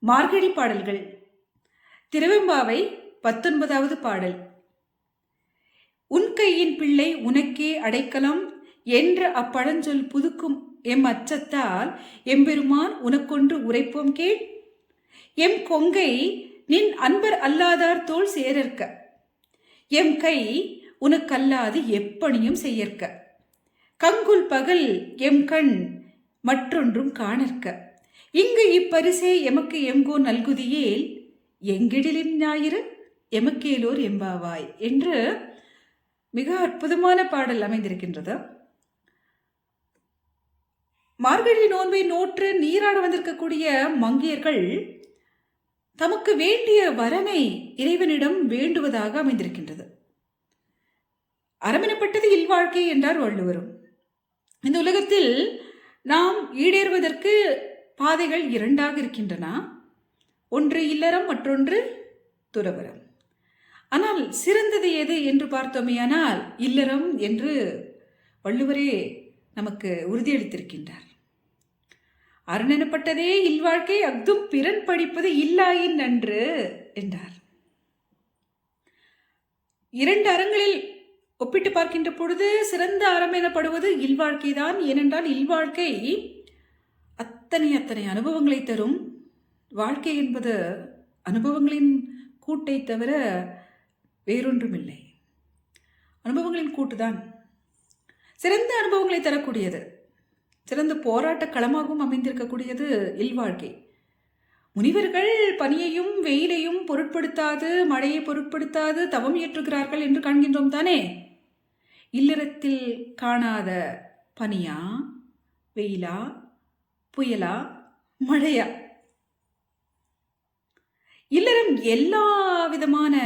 மார்கழி பாடல்கள். திருவெம்பாவை பத்தொன்பதாவது பாடல். உன் கையின் பிள்ளை உனக்கே அடைக்கலம் என்ற அப்பழஞ்சொல் புதுக்கும் எம் அச்சத்தால் எம்பெருமான் உனக்கொன்று உரைப்போம் கேள். எம் கொங்கை நின் அன்பர் அல்லாதார் தோல் சேரற்க. எம் கை உனக்கல்லாது எப்பணியும் செய்யற்க. கங்குல் பகல் எம் கண் மற்றொன்றும் காணற்க. இங்கு இப்பரிசே எமக்கு எங்கோ நல்குதியேல் எங்கிடிலின் ஞாயிறு? எமக்கேலோர் எம்பாவாய் என்று மிக அற்புதமான பாடல் அமைந்திருக்கின்றது. மார்கழி நோன்பை நோற்று நீராட வந்திருக்கக்கூடிய மங்கையர்கள் தமக்கு வேண்டிய வரனை இறைவனிடம் வேண்டுவதாக அமைந்திருக்கின்றது. அரவணப்பட்டது இல்வாழ்க்கை என்றார் வள்ளுவரும். இந்த உலகத்தில் நாம் ஈடேறுவதற்கு பாதைகள் இரண்டாக இருக்கின்றன. ஒன்று இல்லறம் மற்றொன்று துறவரம் ஆனால் சிறந்தது எது என்று பார்த்தோமேயானால் இல்லறம் என்று வள்ளுவரே நமக்கு உறுதியளித்திருக்கின்றார். அரணெனப்பட்டதே இல்வாழ்க்கை அஃதும் பிறன் படிப்பது இல்லாயின் நன்று என்றார். இரண்டு அறங்களில் ஒப்பிட்டு பார்க்கின்ற பொழுது சிறந்த அறம் எனப்படுவது இல்வாழ்க்கைதான். ஏனென்றால் இல்வாழ்க்கை அத்தனை அத்தனை அனுபவங்களை தரும். வாழ்க்கை என்பது அனுபவங்களின் கூட்டை தவிர வேறொன்றுமில்லை. அனுபவங்களின் கூட்டுதான். சிறந்த அனுபவங்களை தரக்கூடியது. சிறந்த போராட்ட களமாகவும் அமைந்திருக்கக்கூடியது இல்வாழ்க்கை. முனிவர்கள் பனியையும் வெயிலையும் பொருட்படுத்தாது மழையை பொருட்படுத்தாது தவம் இயற்றுகிறார்கள் என்று காண்கின்றோம் தானே? இல்லறத்தில் காணாத பனியா வெயிலா? புயலா? மழையா? இல்லறம் எல்லா விதமான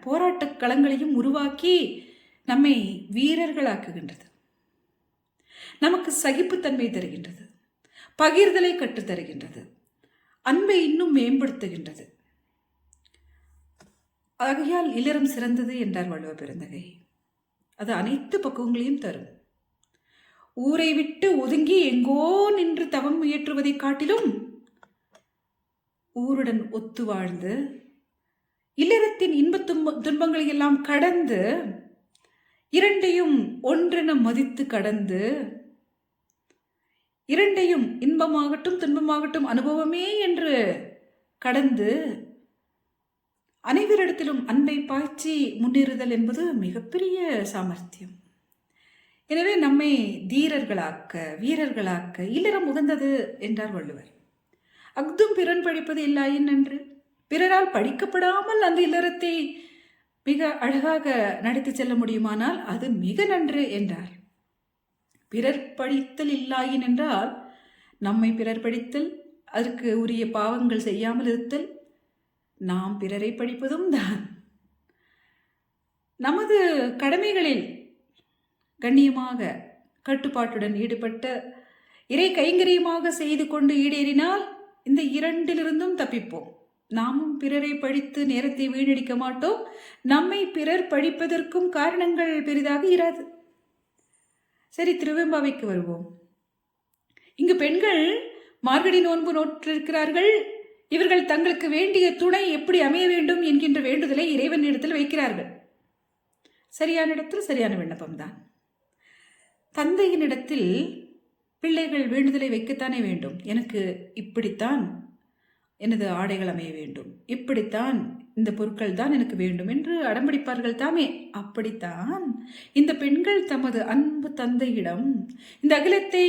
போராட்டக் களங்களையும் உருவாக்கி நம்மை வீரர்களாக்குகின்றது. நமக்கு சகிப்புத்தன்மை தருகின்றது. பகிர்தலை கற்றுத் தருகின்றது. அன்பை இன்னும் மேம்படுத்துகின்றது. ஆகையால் இல்லறம் சிறந்தது என்றார் வள்ளுவ பெருந்தகை. அது அனைத்து பக்குவங்களையும் தரும். ஊரை விட்டு ஒதுங்கி எங்கோ நின்று தவம் முயற்றுவதைக் காட்டிலும் ஊருடன் ஒத்து வாழ்ந்து இல்லறத்தின் இன்பத் துன்ப துன்பங்களை எல்லாம் கடந்து இரண்டையும் ஒன்றென மதித்து கடந்து இரண்டையும் இன்பமாகட்டும் துன்பமாகட்டும் அனுபவமே என்று கடந்து அனைவரிடத்திலும் அன்பை பாய்ச்சி முன்னேறுதல் என்பது மிகப்பெரிய சாமர்த்தியம். எனவே நம்மை தீரர்களாக்க வீரர்களாக்க இல்லறம் உகந்தது என்றார் வள்ளுவர். அஃதும் பிறன் படிப்பது இல்லாயின் நன்று பிறரால் படிக்கப்படாமல் அந்த இல்லறத்தை மிக அழகாக நடத்தி செல்ல முடியுமானால் அது மிக நன்று என்றார். பிறர் படித்தல் இல்லாயின் என்றால் நம்மை பிறர் படித்தல் அதற்கு உரிய பாவங்கள் செய்யாமல் இருத்தல் நாம் பிறரை படிப்பதும் தான். நமது கடமைகளில் கண்ணியமாக கட்டுப்பாட்டுடன் ஈடுபட்ட இறை கைங்கரியமாக செய்து கொண்டு ஈடேறினால் இந்த இரண்டிலிருந்தும் தப்பிப்போம். நாமும் பிறரை படித்து நேரத்தை வீணடிக்க மாட்டோம். நம்மை பிறர் படிப்பதற்கும் காரணங்கள் பெரிதாக இராது. சரி திருவெம்பாவைக்கு வருவோம். இங்கு பெண்கள் மார்கடி நோன்பு நோற்றிருக்கிறார்கள். இவர்கள் தங்களுக்கு வேண்டிய துணை எப்படி அமைய வேண்டும் என்கின்ற வேண்டுதலை இறைவன் இடத்தில் வைக்கிறார்கள். சரியான இடத்தில் சரியான விண்ணப்பம்தான். தந்தையினிடத்தில் பிள்ளைகள் வேண்டுதலை வைக்கத்தானே வேண்டும்? எனக்கு இப்படித்தான் எனது ஆடைகள் அமைய வேண்டும். இப்படித்தான் இந்த பொருட்கள் தான் எனக்கு வேண்டும் என்று அடம்பிடிப்பார்கள் தாமே. அப்படித்தான் இந்த பெண்கள் தமது அன்பு தந்தையிடம் இந்த அகிலத்தை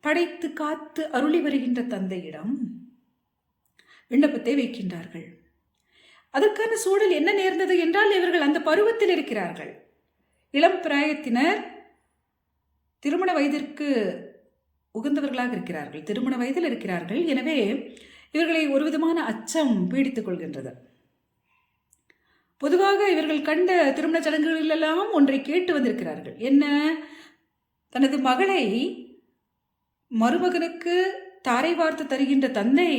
படைத்து காத்து அருளி வருகின்ற தந்தையிடம் விண்ணப்பத்தை வைக்கின்றார்கள். அதற்கான சூழல் என்ன நேர்ந்தது என்றால் இவர்கள் அந்த பருவத்தில் இருக்கிறார்கள். இளம் பிராயத்தினர் திருமண வயதிற்கு உகந்தவர்களாக இருக்கிறார்கள். திருமண வயதில் இருக்கிறார்கள். எனவே இவர்களை ஒரு விதமான அச்சம் பீடித்துக் கொள்கின்றது. பொதுவாக இவர்கள் கண்ட திருமண சடங்குகளிலெல்லாம் ஒன்றை கேட்டு வந்திருக்கிறார்கள். என்ன? தனது மகளை மருமகனுக்கு தாரை வார்த்து தருகின்ற தந்தை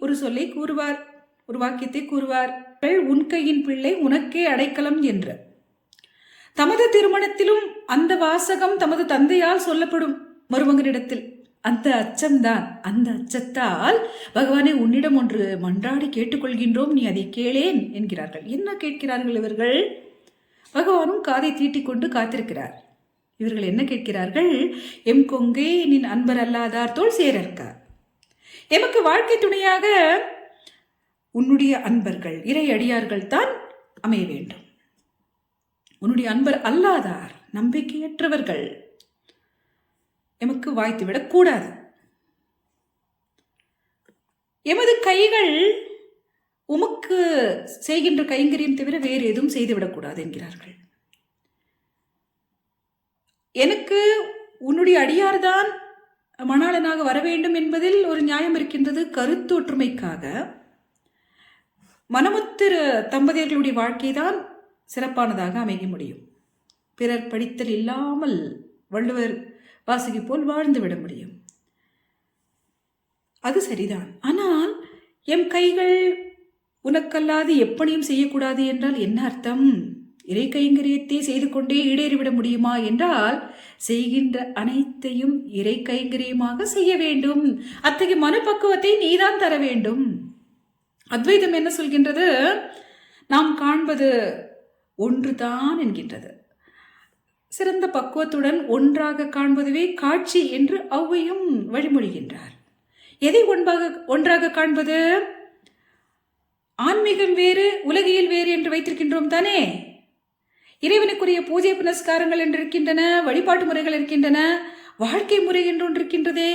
ஒரு சொல்லை கூறுவார் ஒரு வாக்கியத்தை கூறுவார். உன் கையின் பிள்ளை உனக்கே அடைக்கலம் என்று. தமது திருமணத்திலும் அந்த வாசகம் தமது தந்தையால் சொல்லப்படும் மருமகனிடத்தில். அந்த அச்சம்தான் அந்த அச்சத்தால் பகவானே உன்னிடம் ஒன்று மன்றாடி கேட்டுக்கொள்கின்றோம் நீ அதை கேளேன் என்கிறார்கள். என்ன கேட்கிறார்கள் இவர்கள்? பகவானும் காதை தீட்டிக்கொண்டு காத்திருக்கிறார். இவர்கள் என்ன கேட்கிறார்கள்? எம் கொங்கை நின் அன்பர் அல்லாதார் தோல் சேரற்கார் எமக்கு வாழ்க்கை துணையாக உன்னுடைய அன்பர்கள் இறை அடியார்கள் தான் அமைய வேண்டும். உன்னுடைய அன்பர் அல்லாதார் நம்பிக்கையற்றவர்கள். எமக்கு வாய்த்து விடக்கூடாது எமது கைகள் உமக்கு செய்கின்ற கைங்கரியம் தவிர வேறு எதுவும் செய்துவிடக்கூடாது என்கிறார்கள். எனக்கு உன்னுடைய அடியார்தான் மணாளனாக வர வேண்டும் என்பதில் ஒரு நியாயம் இருக்கின்றது கருத்தொற்றுமைக்காக மனமுத்திர தம்பதியர்களுடைய வாழ்க்கைதான் சிறப்பானதாக அமைய முடியும். பிறர் படித்தல் இல்லாமல் வள்ளுவர் வாசகி போல் வாழ்ந்து விட முடியும். அது சரிதான். ஆனால் எம் கைகள் உனக்கல்லாது எப்படியும் செய்யக்கூடாது என்றால் என்ன அர்த்தம்? இறை கைங்கரியத்தை செய்து கொண்டே ஈடேறிவிட முடியுமா என்றால் செய்கின்ற அனைத்தையும் இறை கைங்கரியமாக செய்ய வேண்டும். அத்தகைய மனப்பக்குவத்தை நீதான் தர வேண்டும். அத்வைதம் என்ன சொல்கின்றது? நாம் காண்பது ஒன்றுதான் என்கின்றது. சிறந்த பக்குவத்துடன் ஒன்றாக காண்பதுவே காட்சி என்று ஔவையும் வழிமொழிகின்றார். எதை ஒன்பாக ஒன்றாக காண்பது? ஆன்மீகம் வேறு உலகியல் வேறு என்று வைத்திருக்கின்றோம் தானே? இறைவனுக்குரிய பூஜை புனஸ்காரங்கள் என்று இருக்கின்றன வழிபாட்டு முறைகள் இருக்கின்றன வாழ்க்கை முறை என்று ஒன்று இருக்கின்றதே.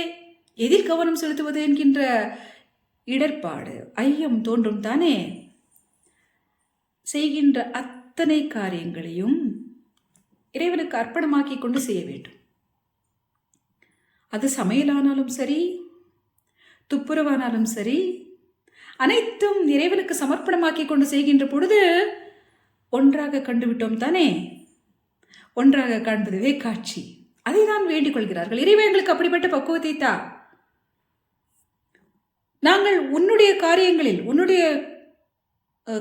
எதில் கவனம் செலுத்துவது என்கின்ற இடர்பாடு ஐயம் தோன்றும் தானே? செய்கின்ற அத் அத்தனை காரியங்களையும் இறைவனுக்கு அர்ப்பணமாக்கி கொண்டு செய்ய வேண்டும். அது சமையலானாலும் சரி துப்புரவானாலும் சரி அனைத்தும் இறைவனுக்கு சமர்ப்பணமாக்கி கொண்டு செய்கின்ற பொழுது ஒன்றாக கண்டுவிட்டோம் தானே? ஒன்றாக காண்பதுவே காட்சி. அதை தான் வேண்டிக் கொள்கிறார்கள். இறைவன் எங்களுக்கு அப்படிப்பட்ட பக்குவத்தை தா. நாங்கள் உன்னுடைய காரியங்களில் உன்னுடைய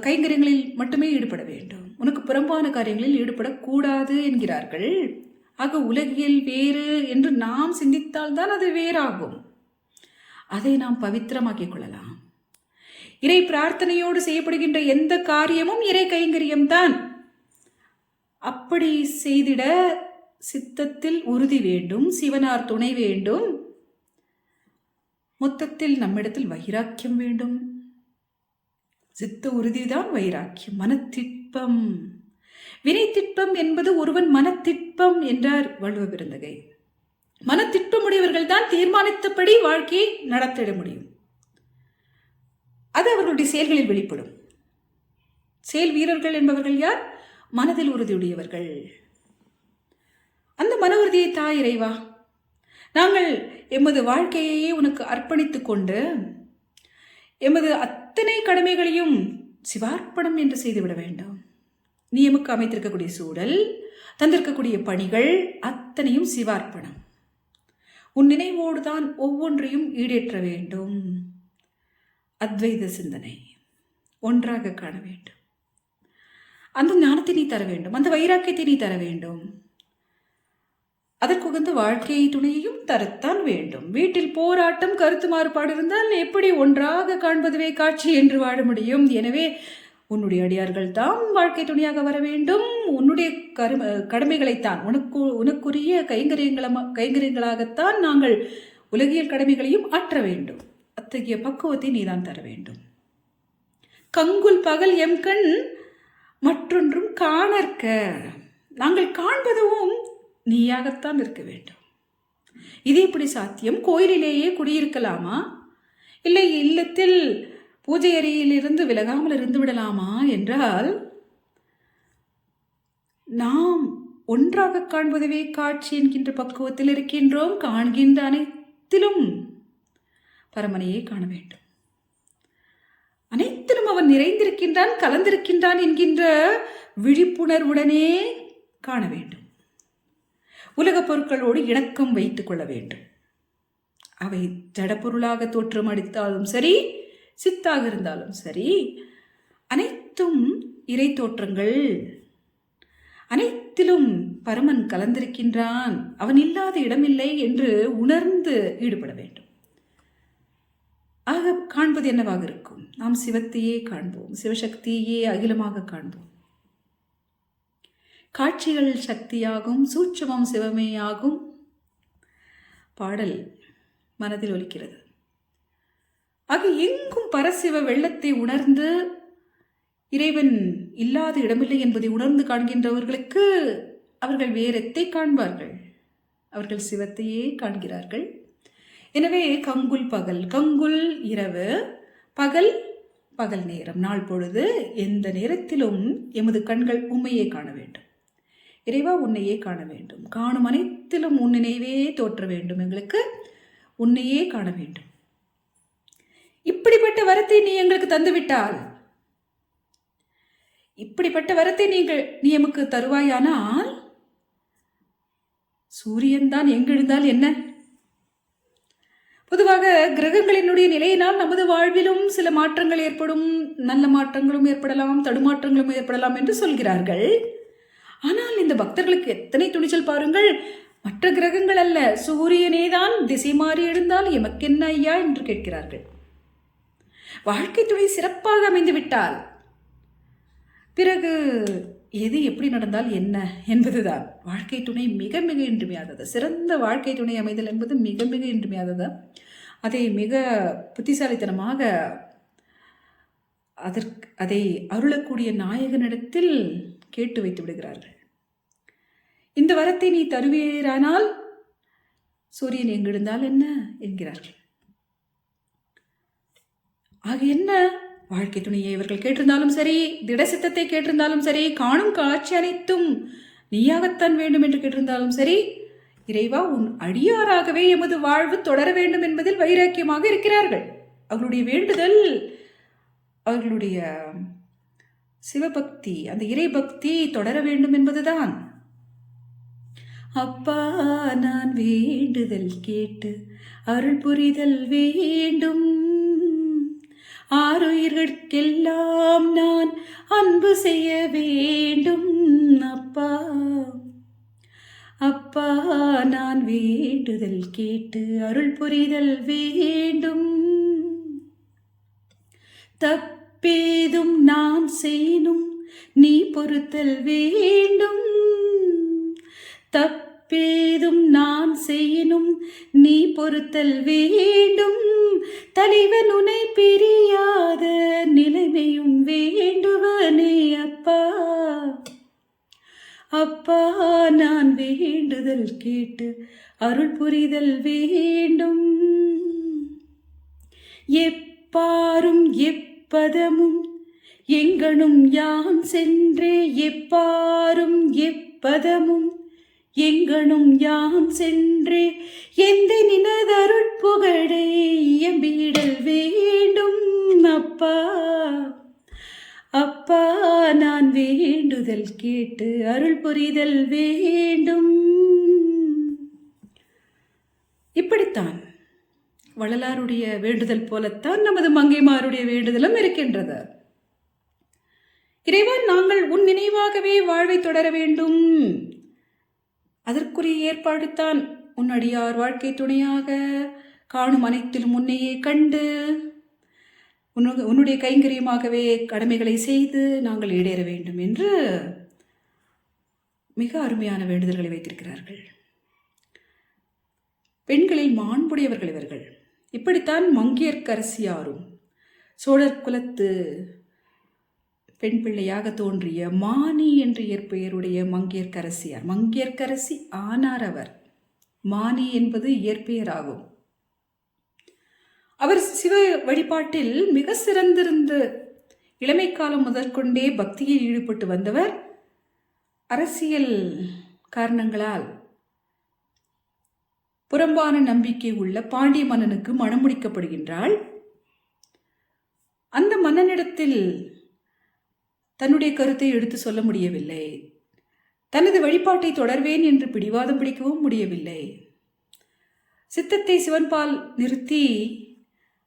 கைங்கரியங்களில் மட்டுமே ஈடுபட வேண்டும். உனக்கு புறம்பான காரியங்களில் ஈடுபடக்கூடாது என்கிறார்கள். ஆக உலகியல் வேறு என்று நாம் சிந்தித்தால் தான் அது வேறாகும். அதை நாம் பவித்திரமாக்கிக் கொள்ளலாம். இறை பிரார்த்தனையோடு செய்யப்படுகின்ற எந்த காரியமும் இறை கைங்கரியம்தான் அப்படி செய்திட சித்தத்தில் உறுதி வேண்டும் சிவனார் துணை வேண்டும். மொத்தத்தில் நம்மிடத்தில் வைராக்கியம் வேண்டும். சித்த உறுதிதான் வைராக்கியம். மனத்திட்பம் வினைத்திட்பம் என்பது ஒருவன் மனத்திட்பம் என்றார் வள்ளுவ பிறந்தகை மனத்திட்பமுடையவர்கள் தான் தீர்மானித்தபடி வாழ்க்கையை நடத்திட முடியும். அது அவர்களுடைய செயல்களில் வெளிப்படும். செயல் வீரர்கள் என்பவர்கள் யார்? மனதில் உறுதியுடையவர்கள். அந்த மன உறுதியை தா இறைவா நாங்கள் எமது வாழ்க்கையையே உனக்கு அர்ப்பணித்து கொண்டு எமது அத்தனை கடமைகளையும் சிவார்ப்பணம் என்று செய்துவிட வேண்டும். நியமுக்கு அமைத்திருக்கக்கூடிய சூழல் தந்திருக்கக்கூடிய பணிகள் அத்தனையும் சிவார்ப்பணம். உன் நினைவோடு தான் ஒவ்வொன்றையும் ஈடேற்ற வேண்டும். அத்வைத சிந்தனை ஒன்றாக காண வேண்டும். அந்த ஞானத்தை நீ தர வேண்டும். அந்த வைராக்கியத்தை நீ தர வேண்டும். அதற்குகந்த வாழ்க்கை துணையையும் தரத்தான் வேண்டும். வீட்டில் போராட்டம் கருத்து மாறுபாடு இருந்தால் எப்படி ஒன்றாக காண்பதுவே காட்சி என்று வாழ முடியும். எனவே உன்னுடைய அடியார்கள் தான் வாழ்க்கை துணையாக வர வேண்டும். உன்னுடைய கரு கடமைகளைத்தான் உனக்கு உனக்குரிய கைங்கரியங்கள கைங்கரியங்களாகத்தான் நாங்கள் உலகியல் கடமைகளையும் ஆற்ற வேண்டும். அத்தகைய பக்குவத்தை நீதான் தர வேண்டும். கங்குல் பகல் எம் கண் மற்றொன்றும் காணற்க. நாங்கள் காண்பதும் நீயாகத்தான் இருக்க வேண்டும். இது எப்படி சாத்தியம் கோயிலிலேயே குடியிருக்கலாமா? இல்லை இல்லத்தில் பூஜை அறையிலிருந்து விலகாமல் இருந்து விடலாமா என்றால் நாம் ஒன்றாக காண்பதுவே காட்சி என்கின்ற பக்குவத்தில் இருக்கின்றோம் காண்கின்ற அனைத்திலும் பரமனையே காண வேண்டும். அனைத்திலும் அவன் நிறைந்திருக்கின்றான் கலந்திருக்கின்றான் என்கின்ற விழிப்புணர்வுடனே காண வேண்டும். உலகப் பொருட்களோடு இணக்கம் வைத்துக் கொள்ள வேண்டும். அவை ஜடப்பொருளாக தோற்றம் அடித்தாலும் சரி சித்தாக இருந்தாலும் சரி அனைத்தும் இறை தோற்றங்கள். அனைத்திலும் பரமன் கலந்திருக்கின்றான். அவன் இல்லாத இடமில்லை என்று உணர்ந்து ஈடுபட வேண்டும். ஆக காண்பது என்னவாக இருக்கும்? நாம் சிவத்தையே காண்போம். சிவசக்தியே அகிலமாக காண்போம். காட்சிகள் சக்தியாகும் சூட்சமம் சிவமேயாகும். பாடல் மனதில் ஒலிக்கிறது. ஆக எங்கும் பரசிவ வெள்ளத்தை உணர்ந்து இறைவன் இல்லாத இடமில்லை என்பதை உணர்ந்து காண்கின்றவர்களுக்கு அவர்கள் வேரத்தை காண்பார்கள். அவர்கள் சிவத்தையே காண்கிறார்கள். எனவே கங்குல் பகல் கங்குல் இரவு பகல் பகல் நேரம். நாள் பொழுது எந்த நேரத்திலும் எமது கண்கள் உண்மையை காண வேண்டும். இறைவா உன்னையே காண வேண்டும். காணும் அனைத்திலும் உன் நினைவே தோற்ற வேண்டும். எங்களுக்கு உன்னையே காண வேண்டும். இப்படிப்பட்ட வரத்தை நீ எங்களுக்கு தந்துவிட்டால். இப்படிப்பட்ட வரத்தை நீங்கள் நீ எமக்கு தருவாயானால்? சூரியன் தான் எங்கெழுந்தால் என்ன? பொதுவாக கிரகங்களினுடைய நிலையினால் நமது வாழ்விலும் சில மாற்றங்கள் ஏற்படும் நல்ல மாற்றங்களும் ஏற்படலாம் தடுமாற்றங்களும் ஏற்படலாம் என்று சொல்கிறார்கள். ஆனால் இந்த பக்தர்களுக்கு எத்தனை துணிச்சல் பாருங்கள். மற்ற கிரகங்கள் அல்ல சூரியனே தான் திசை மாறி எழுந்தால் எமக்கென்ன ஐயா என்று கேட்கிறார்கள். வாழ்க்கை துணை சிறப்பாக அமைந்து விட்டால். பிறகு எது எப்படி நடந்தால் என்ன என்பதுதான். வாழ்க்கை துணை மிக மிக இன்றிமையாதது சிறந்த வாழ்க்கை துணை அமைதல் என்பது மிக மிக இன்றிமையாதது அதை மிக புத்திசாலித்தனமாக அதற்கு அதை அருளக்கூடிய நாயகனிடத்தில் கேட்டு வைத்து விடுகிறார்கள். இந்த வரத்தை நீ தருவீரானால் சூரியன் எங்கிருந்தால் என்ன? என்கிறார்கள். ஆக என்ன? வாழ்க்கை துணையை இவர்கள் கேட்டிருந்தாலும் சரி திடசித்தத்தை கேட்டிருந்தாலும் சரி காணும் காட்சி அனைத்தும் நீயாகத்தான் வேண்டும் என்று கேட்டிருந்தாலும் சரி இறைவா உன் அடியாராகவே எமது வாழ்வு தொடர வேண்டும் என்பதில் வைராக்கியமாக இருக்கிறார்கள். அவர்களுடைய வேண்டுதல் அவர்களுடைய சிவபக்தி அந்த இறைபக்தி தொடர வேண்டும் என்பதுதான். அப்பா நான் வேண்டுதல் கேட்டு அருள் புரிதல் வேண்டும். ஆறுயிர்கெல்லாம் நான் அன்பு செய்ய வேண்டும் அப்பா. அப்பா நான் வேண்டுதல் கேட்டு அருள் புரிதல் வேண்டும். தப்பேதும் நான் செய்யணும் நீ பொறுத்தல் வேண்டும். பேதும் நான் செய்யினும் நீ பொறுத்தல் வேண்டும். தலைவன் உனை பிரியாத நிலைமையும் வேண்டுவனே அப்பா. அப்பா நான் வேண்டுதல் கேட்டு அருள் புரிதல் வேண்டும். எப்பாரும் எப்பதமும் எங்கனும் யான் சென்றே எப்பாரும் எப்பதமும் எங்கனும் யாம் சென்றே எந்த நினதருட்புகழை எம்பிடல் வேண்டும் அப்பா. அப்பா நான் வேண்டுதல் கேட்டு அருள் புரிதல் வேண்டும். இப்படித்தான் வள்ளலாருடைய வேண்டுதல் போலத்தான் நமது மங்கைமாருடைய வேண்டுதலும் இருக்கின்றது. இறைவன் நாங்கள் உன் நினைவாகவே வாழ்வை தொடர வேண்டும். அதற்குரிய ஏற்பாடு தான் வாழ்க்கை துணையாக காணும் அனைத்திலும் முன்னையே கண்டு உன்னு உன்னுடைய கைங்கரியமாகவே கடமைகளை செய்து நாங்கள் ஈடேற வேண்டும் என்று மிக அருமையான வேண்டுதல்களை வைத்திருக்கிறார்கள். பெண்களில் மாண்புடையவர்கள் இவர்கள். இப்படித்தான் மங்கையர்க்கரசியாரும் சோழர் குலத்து பெண் பிள்ளையாக தோன்றிய மானி என்று இயற்பெயருடைய மங்கையர்க்கரசியார். மங்கையர்க்கரசி ஆனார் அவர். மானி என்பது இயற்பெயராகும். அவர் சிவ வழிபாட்டில் மிக சிறந்திருந்து இளமை காலம் முதற்கொண்டே பக்தியில் ஈடுபட்டு வந்தவர் அரசியல் காரணங்களால் புறம்பான நம்பிக்கை உள்ள பாண்டிய மன்னனுக்கு மணமுடிக்கப்படுகின்றாள் அந்த மன்னனிடத்தில் தன்னுடைய கருத்தை எடுத்து சொல்ல முடியவில்லை. தனது வழிபாட்டை தொடர்வேன் என்று பிடிவாதம் பிடிக்கவும் முடியவில்லை. சித்தத்தை சிவன்பால் நிறுத்தி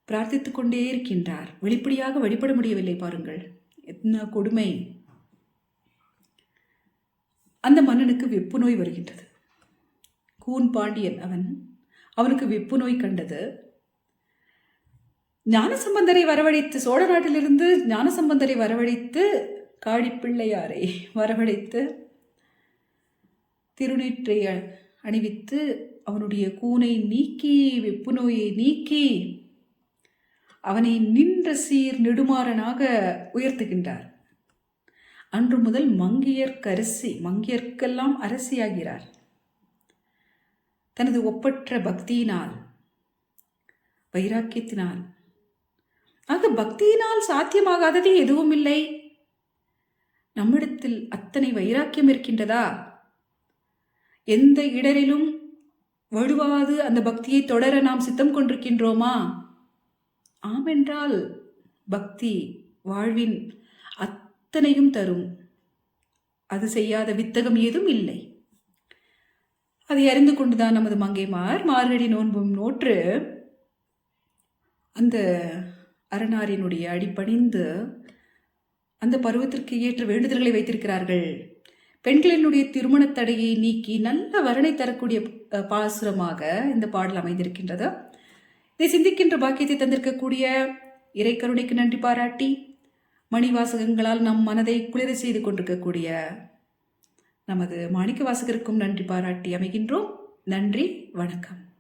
பிரார்த்தித்து கொண்டே இருக்கின்றார். வெளிப்படையாக வழிபட முடியவில்லை பாருங்கள். என்ன கொடுமை. அந்த மன்னனுக்கு வெப்பு நோய் வருகின்றது. கூன் பாண்டியன் அவன் அவனுக்கு வெப்பு நோய் கண்டது. ஞானசம்பந்தரை வரவழைத்து சோழ நாட்டிலிருந்து ஞானசம்பந்தரை வரவழைத்து காடிப்பிள்ளையாரை வரவழைத்து திருநீற்றை அணிவித்து அவனுடைய கூனை நீக்கி வெப்பு நோயை நீக்கி அவனை நின்ற சீர் நெடுமாறனாக உயர்த்துகின்றார். அன்று முதல் மங்கையர்க்கரசி மங்கையர்க்கெல்லாம் அரசியாகிறார். தனது ஒப்பற்ற பக்தியினால் வைராக்கியத்தினால். ஆக பக்தியினால் சாத்தியமாகாதது எதுவும் இல்லை நம்மிடத்தில் அத்தனை வைராக்கியம் இருக்கின்றதா? எந்த இடரிலும் வழுவாது அந்த பக்தியை தொடர நாம் சித்தம் கொண்டிருக்கின்றோமா? ஆமென்றால் பக்தி வாழ்வின் அத்தனையும் தரும். அது செய்யாத வித்தகம் ஏதும் இல்லை. அதை அறிந்து கொண்டுதான் நமது மங்கைமார் மார்கழி நோன்பும் நோற்று அந்த அரணாரினுடைய அடிபணிந்து அந்த பருவத்திற்கு ஏற்ற வேண்டுதல்களை வைத்திருக்கிறார்கள். பெண்களினுடைய திருமணத் தடையை நீக்கி நல்ல வரனை தரக்கூடிய பாசுரமாக இந்த பாடல் அமைந்திருக்கின்றது. இதை சிந்திக்கின்ற பாக்கியத்தை தந்திருக்கக்கூடிய இறைக்கருணைக்கு நன்றி பாராட்டி மணிவாசகங்களால் நம் மனதை குளிர செய்து கொண்டிருக்கக்கூடிய நமது மாணிக்க வாசகருக்கும் நன்றி பாராட்டி அமைகின்றோம். நன்றி வணக்கம்.